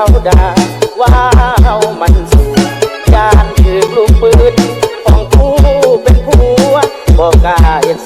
เขาด่าว่าเฮามันสูงยานถือลูกปืนของผู้เป็นผัวบอกกาเอ็ด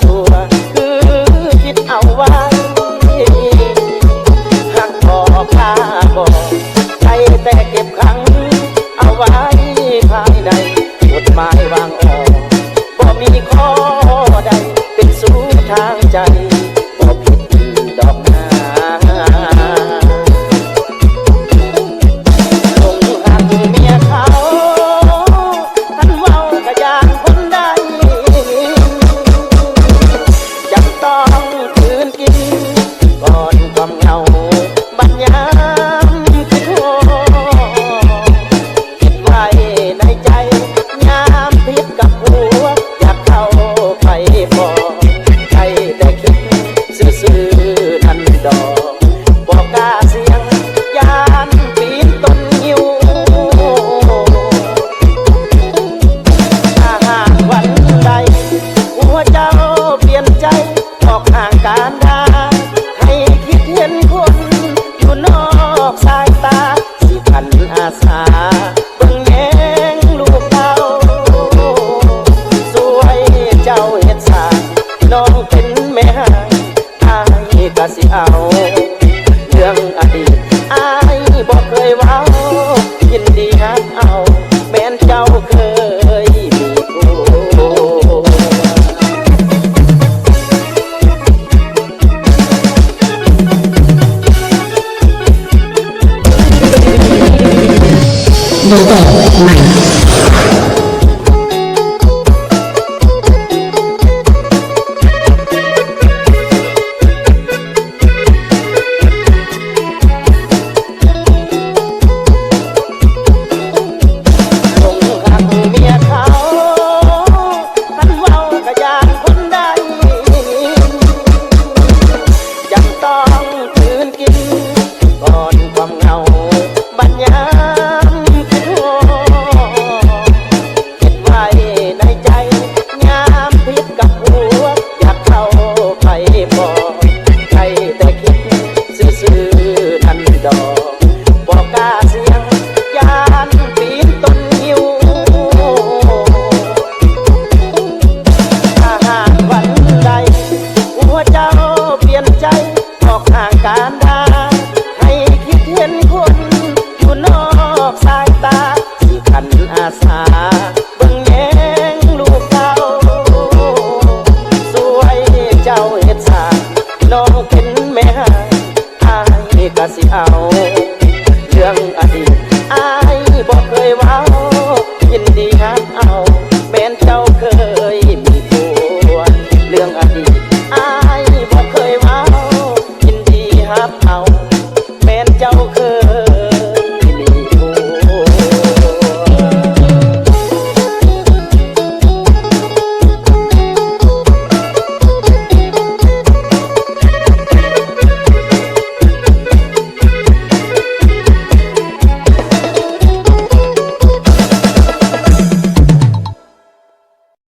กะสิเอาเรื่องอดีตอายบอกเคยว้ายินดีฮักเอาแม่นเจ้าเคยมีผู้บโบใหม่